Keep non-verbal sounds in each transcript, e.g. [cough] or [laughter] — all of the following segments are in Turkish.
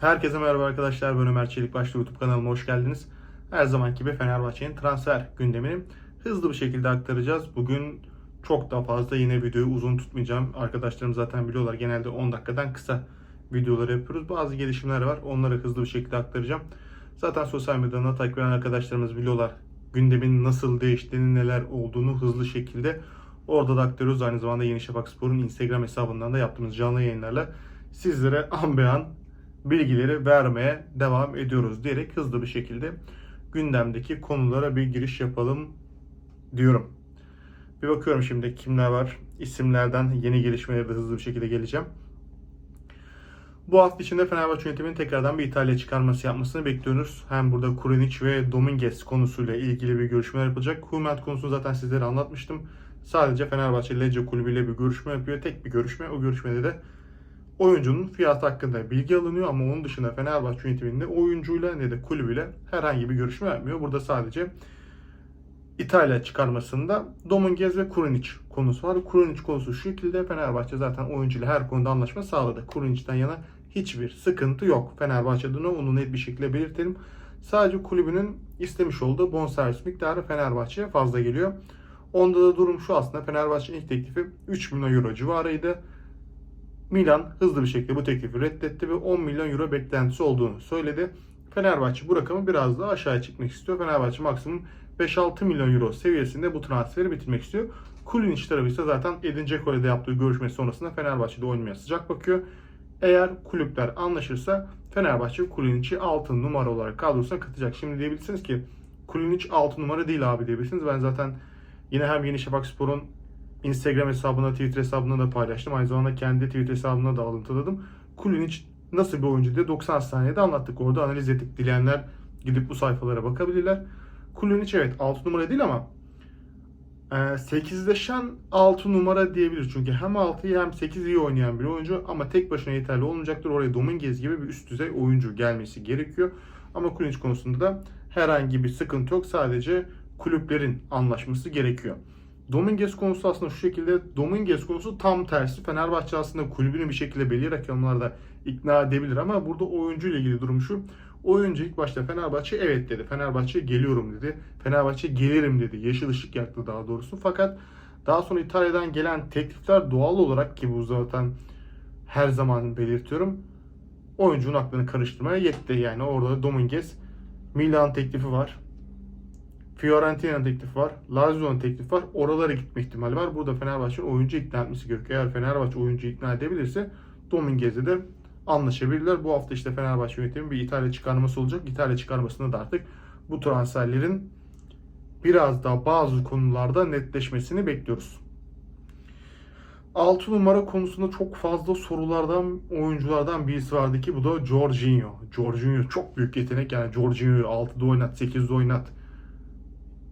Herkese merhaba arkadaşlar. Ben Ömer Çelik Başlı YouTube kanalıma hoş geldiniz. Her zamanki gibi Fenerbahçe'nin transfer gündemini hızlı bir şekilde aktaracağız. Bugün çok daha fazla yine videoyu uzun tutmayacağım. Arkadaşlarım zaten biliyorlar genelde 10 dakikadan kısa videoları yapıyoruz. Bazı gelişimler var. Onları hızlı bir şekilde aktaracağım. Zaten sosyal medyadan takip eden arkadaşlarımız biliyorlar gündemin nasıl değiştiğini, neler olduğunu hızlı şekilde orada da aktarıyoruz. Aynı zamanda Yeni Şafak Spor'un Instagram hesabından da yaptığımız canlı yayınlarla sizlere an be an bilgileri vermeye devam ediyoruz diyerek hızlı bir şekilde gündemdeki konulara bir giriş yapalım diyorum. Bir bakıyorum şimdi kimler var. İsimlerden yeni gelişmeleri de hızlı bir şekilde geleceğim. Bu hafta içinde Fenerbahçe yönetiminin tekrardan bir İtalya çıkarması yapmasını bekliyoruz. Hem burada Kurinic ve Dominguez konusuyla ilgili bir görüşmeler yapılacak. Hummel konusunu zaten sizlere anlatmıştım. Sadece Fenerbahçe Lecce kulübüyle bir görüşme yapıyor. Tek bir görüşme. O görüşmede de oyuncunun fiyatı hakkında bilgi alınıyor ama onun dışında Fenerbahçe yönetiminde oyuncuyla ne de kulübüyle herhangi bir görüşme yapmıyor. Burada sadece İtalya çıkarmasında Dominguez ve Kurunic konusu var. Kurunic konusu şu şekilde Fenerbahçe zaten oyuncuyla her konuda anlaşma sağladı. Kurunic'ten yana hiçbir sıkıntı yok. Fenerbahçe adına onu net bir şekilde belirtelim. Sadece kulübünün istemiş olduğu bonservis miktarı Fenerbahçe'ye fazla geliyor. Onda da durum şu aslında Fenerbahçe'nin ilk teklifi 3 milyon euro civarıydı. Milan hızlı bir şekilde bu teklifi reddetti ve 10 milyon euro beklentisi olduğunu söyledi. Fenerbahçe bu rakamı biraz daha aşağıya çekmek istiyor. Fenerbahçe maksimum 5-6 milyon euro seviyesinde bu transferi bitirmek istiyor. Kulinic tarafı ise zaten Edin Dzeko ile yaptığı görüşme sonrasında Fenerbahçe'de oynamaya sıcak bakıyor. Eğer kulüpler anlaşırsa Fenerbahçe Kulinic'i 6 numara olarak kadrosuna katacak. Şimdi diyebilirsiniz ki Kulinic 6 numara değil abi diyebilirsiniz. Ben zaten yine hem Yeni Şafak Spor'un Instagram hesabına, Twitter hesabına da paylaştım. Aynı zamanda kendi Twitter hesabına da alıntıladım. Kulinic nasıl bir oyuncu diye 90 saniyede anlattık. Orada analiz ettik. Dileyenler gidip bu sayfalara bakabilirler. Kulinic evet 6 numara değil ama 8'leşen 6 numara diyebilir. Çünkü hem 6'yı hem 8'i iyi oynayan bir oyuncu ama tek başına yeterli olmayacaktır. Oraya Dominguez gibi bir üst düzey oyuncu gelmesi gerekiyor. Ama Kulinic konusunda da herhangi bir sıkıntı yok. Sadece kulüplerin anlaşması gerekiyor. Dominguez konusu aslında şu şekilde. Dominguez konusu tam tersi. Fenerbahçe aslında kulübünü bir şekilde belli rakamlarda ikna edebilir ama burada oyuncu ile ilgili durum şu. Oyuncu ilk başta Fenerbahçe evet dedi. Fenerbahçe geliyorum dedi. Fenerbahçe gelirim dedi. Yeşil ışık yaktı daha doğrusu. Fakat daha sonra İtalya'dan gelen teklifler doğal olarak ki bu zaten her zaman belirtiyorum. Oyuncunun aklını karıştırmaya yetti. Yani orada Dominguez Milan teklifi var. Fiorentina'nın teklifi var. Lazio'nun teklifi var. Oralara gitme ihtimali var. Burada Fenerbahçe'nin oyuncu ikna etmesi gerekiyor. Eğer Fenerbahçe oyuncu ikna edebilirse Dominguez'e de anlaşabilirler. Bu hafta işte Fenerbahçe yönetimi bir İtalya çıkarması olacak. İtalya çıkarmasında da artık bu transferlerin biraz daha bazı konularda netleşmesini bekliyoruz. 6 numara konusunda çok fazla sorulardan, oyunculardan birisi vardı ki bu da Jorginho. Jorginho çok büyük yetenek yani Jorginho'yu 6'da oynat, 8'de oynat.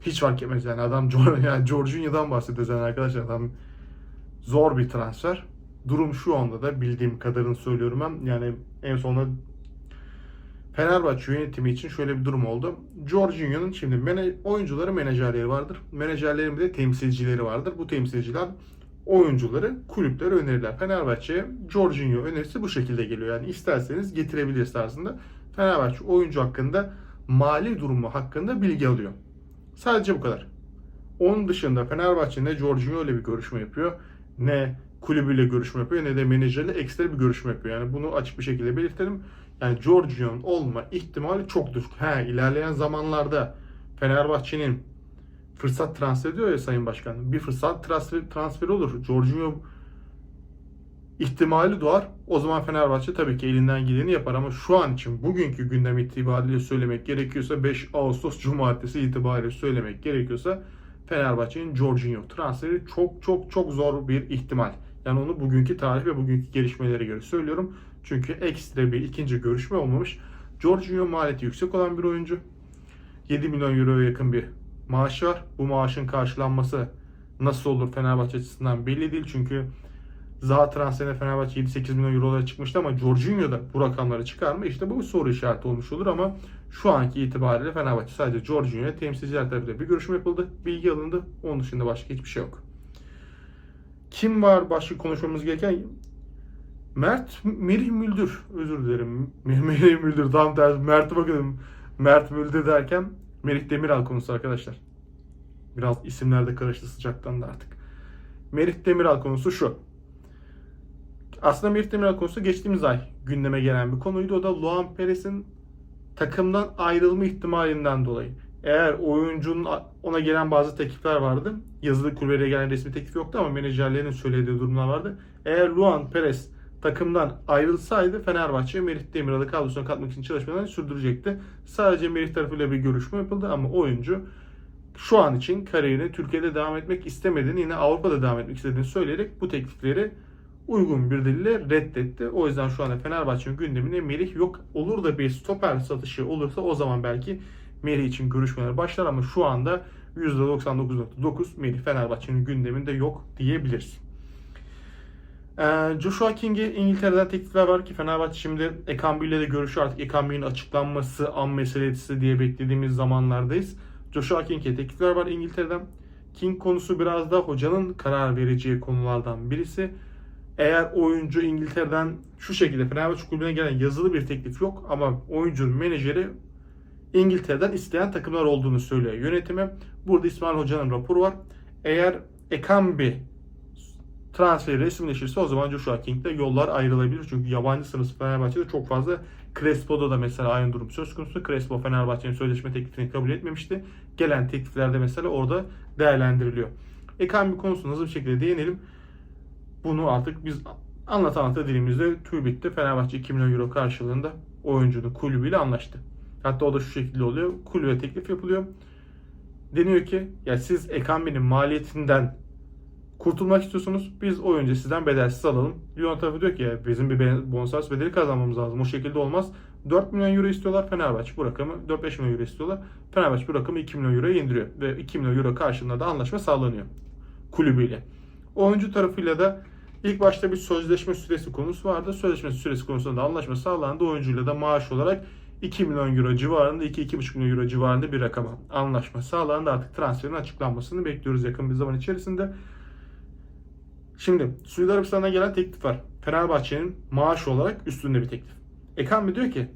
Hiç fark etmez yani adam [laughs] yani Jorginho'dan bahsediyoruz yani arkadaşlar adam zor bir transfer. Durum şu anda da bildiğim kadarını söylüyorum ben. Yani en sonunda Fenerbahçe yönetimi için şöyle bir durum oldu. Jorginho'nun şimdi mene, oyuncuları menajerleri vardır. Menajerlerin bir de temsilcileri vardır. Bu temsilciler oyuncuları kulüplere önerirler. Fenerbahçe'ye Jorginho önerisi bu şekilde geliyor. Yani isterseniz getirebiliriz tarzında. Fenerbahçe oyuncu hakkında mali durumu hakkında bilgi alıyor. Sadece bu kadar. Onun dışında Fenerbahçe ne Jorginho ile bir görüşme yapıyor ne kulübüyle görüşme yapıyor ne de menajerle ekstra bir görüşme yapıyor. Yani bunu açık bir şekilde belirtelim. Yani Jorginho'nun olma ihtimali çok düşük. He, ilerleyen zamanlarda Fenerbahçe'nin fırsat transfer ediyor ya Sayın Başkan. Bir fırsat transfer, transferi olur. Jorginho ihtimali doğar. O zaman Fenerbahçe tabii ki elinden geleni yapar ama şu an için bugünkü gündem itibariyle söylemek gerekiyorsa 5 Ağustos Cumartesi itibariyle söylemek gerekiyorsa Fenerbahçe'nin Jorginho transferi çok çok çok zor bir ihtimal. Yani onu bugünkü tarih ve bugünkü gelişmelere göre söylüyorum. Çünkü ekstra bir ikinci görüşme olmamış. Jorginho maliyeti yüksek olan bir oyuncu. 7 milyon euroya yakın bir maaş var. Bu maaşın karşılanması nasıl olur Fenerbahçe açısından belli değil. Çünkü Zaha transferine Fenerbahçe 7-8 milyon eurolara çıkmıştı ama Jorginho da bu rakamları çıkar mı? İşte bu bir soru işareti olmuş olur ama şu anki itibariyle Fenerbahçe sadece Jorginho'ya temsilciler tarafıyla bir görüşme yapıldı. Bilgi alındı. Onun dışında başka hiçbir şey yok. Kim var başka konuşmamız gereken? Mert Merih Müldür. Özür dilerim. [laughs] Merih Müldür. Tam tersi. Mert'e bakıyorum. Mert Müldür derken Merih Demiral konusu arkadaşlar. Biraz isimler de karıştı sıcaktan da artık. Merih Demiral konusu şu. Aslında Merih Demiral konusu geçtiğimiz ay gündeme gelen bir konuydu. O da Luan Perez'in takımdan ayrılma ihtimalinden dolayı. Eğer oyuncunun ona gelen bazı teklifler vardı. Yazılı kulübeye gelen resmi teklif yoktu ama menajerlerin söylediği durumlar vardı. Eğer Luan Perez takımdan ayrılsaydı Fenerbahçe Merih Demiral'ı kadrosuna katmak için çalışmalarını sürdürecekti. Sadece Merih tarafıyla bir görüşme yapıldı ama oyuncu şu an için kariyerini Türkiye'de devam etmek istemediğini, yine Avrupa'da devam etmek istediğini söyleyerek bu teklifleri uygun bir dille reddetti. O yüzden şu anda Fenerbahçe'nin gündeminde Merih yok. Olur da bir stoper satışı olursa o zaman belki Merih için görüşmeler başlar ama şu anda %99.9 Merih Fenerbahçe'nin gündeminde yok diyebiliriz. Ee, Joshua King'e İngiltere'den teklifler var ki Fenerbahçe şimdi Ekambi ile de görüşüyor artık Ekambi'nin açıklanması an meselesi diye beklediğimiz zamanlardayız. Joshua King'e teklifler var İngiltere'den. King konusu biraz da hocanın karar vereceği konulardan birisi. Eğer oyuncu İngiltere'den şu şekilde Fenerbahçe kulübüne gelen yazılı bir teklif yok ama oyuncunun menajeri İngiltere'den isteyen takımlar olduğunu söylüyor yönetime. Burada İsmail Hoca'nın raporu var. Eğer Ekambi transferi resmileşirse o zaman Joshua King'de yollar ayrılabilir. Çünkü yabancı sınıfı Fenerbahçe'de çok fazla Crespo'da da mesela aynı durum söz konusu. Crespo Fenerbahçe'nin sözleşme teklifini kabul etmemişti. Gelen tekliflerde mesela orada değerlendiriliyor. Ekambi konusuna hızlı bir şekilde değinelim. Bunu artık biz anlata anlata dilimizde tüy bitti. Fenerbahçe 2 milyon euro karşılığında oyuncunun kulübüyle anlaştı. Hatta o da şu şekilde oluyor. Kulübe teklif yapılıyor. Deniyor ki ya siz Ekambi'nin maliyetinden kurtulmak istiyorsunuz. Biz oyuncu sizden bedelsiz alalım. Lyon tarafı diyor ki ya bizim bir bonservis bedeli kazanmamız lazım. O şekilde olmaz. 4 milyon euro istiyorlar Fenerbahçe bu rakamı 4-5 milyon euro istiyorlar. Fenerbahçe bu rakamı 2 milyon euroya indiriyor. Ve 2 milyon euro karşılığında da anlaşma sağlanıyor. Kulübüyle. Oyuncu tarafıyla da ilk başta bir sözleşme süresi konusu vardı. Sözleşme süresi konusunda da anlaşma sağlandı. Oyuncuyla da maaş olarak 2 milyon euro civarında 2-2,5 milyon euro civarında bir rakama anlaşma sağlandı. Artık transferin açıklanmasını bekliyoruz yakın bir zaman içerisinde. Şimdi Suudi Arabistan'dan gelen teklif var. Fenerbahçe'nin maaş olarak üstünde bir teklif. Ekan diyor ki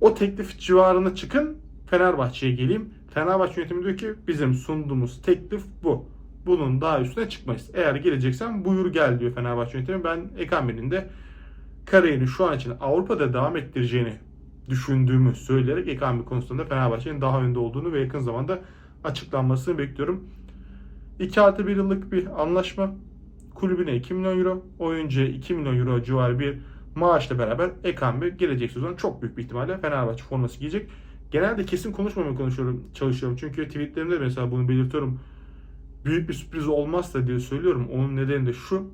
o teklif civarına çıkın Fenerbahçe'ye geleyim. Fenerbahçe yönetimi diyor ki bizim sunduğumuz teklif bu. Bunun daha üstüne çıkmayız. Eğer geleceksen buyur gel diyor Fenerbahçe yönetimi. Ben Ekambi'nin de kariyerini şu an için Avrupa'da devam ettireceğini düşündüğümü söyleyerek Ekambi konusunda Fenerbahçe'nin daha önde olduğunu ve yakın zamanda açıklanmasını bekliyorum. 2 artı 1 yıllık bir anlaşma. Kulübüne 2 milyon euro, oyuncuya 2 milyon euro civarı bir maaşla beraber Ekambi gelecek sezon çok büyük bir ihtimalle Fenerbahçe forması giyecek. Genelde kesin konuşmamaya konuşuyorum, çalışıyorum. Çünkü tweetlerimde mesela bunu belirtiyorum. Büyük bir sürpriz olmazsa diye söylüyorum. Onun nedeni de şu.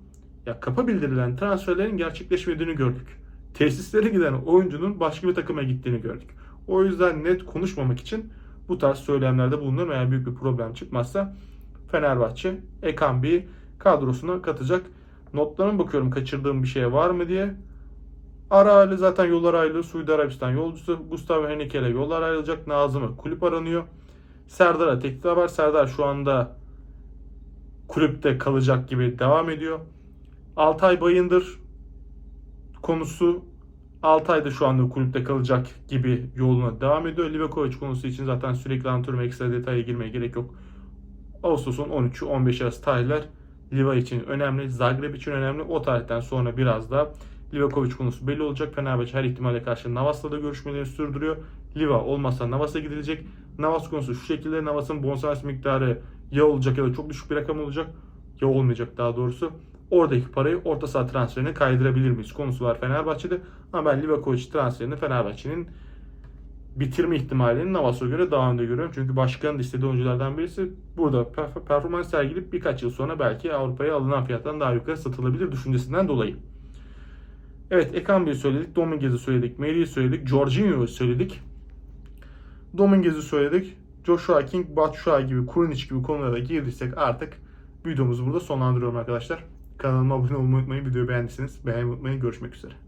Ya kapa bildirilen transferlerin gerçekleşmediğini gördük. Tesislere giden oyuncunun başka bir takıma gittiğini gördük. O yüzden net konuşmamak için bu tarz söylemlerde bulunurum. Eğer büyük bir problem çıkmazsa Fenerbahçe Ekambi'yi kadrosuna katacak. Notlarına bakıyorum kaçırdığım bir şey var mı diye. Ara zaten yollar ayrılıyor. Suudi Arabistan yolcusu Gustavo Henrique ile yollar ayrılacak. Nazım'ı kulüp aranıyor. Serdar'a teklif var. Serdar şu anda kulüpte kalacak gibi devam ediyor. Altay Bayındır konusu Altay'da şu anda kulüpte kalacak gibi yoluna devam ediyor. Livakovic konusu için zaten sürekli antrenör ekstra detaya girmeye gerek yok. Ağustos'un 13'ü 15 arası tarihler Liva için önemli. Zagreb için önemli. O tarihten sonra biraz da Livakovic konusu belli olacak. Fenerbahçe her ihtimale karşı Navas'la da görüşmelerini sürdürüyor. Liva olmazsa Navas'a gidilecek. Navas konusu şu şekilde. Navas'ın bonservis miktarı ya olacak ya da çok düşük bir rakam olacak. Ya olmayacak daha doğrusu. Oradaki parayı orta saha transferine kaydırabilir miyiz konusu var Fenerbahçe'de. Ama ben Livakovic transferini Fenerbahçe'nin bitirme ihtimalini Navas'a göre daha önde görüyorum. Çünkü başkanın istediği oyunculardan birisi burada performans sergilip birkaç yıl sonra belki Avrupa'ya alınan fiyattan daha yukarı satılabilir düşüncesinden dolayı. Evet Ekambi'yi söyledik, Dominguez'i söyledik, Meri'yi söyledik, Jorginho'yu söyledik. Dominguez'i söyledik. Joshua King, Batshuayi gibi, Kurunic gibi konulara girdiysek artık videomuzu burada sonlandırıyorum arkadaşlar. Kanalıma abone olmayı unutmayın. Videoyu beğendiyseniz beğenmeyi unutmayın. Görüşmek üzere.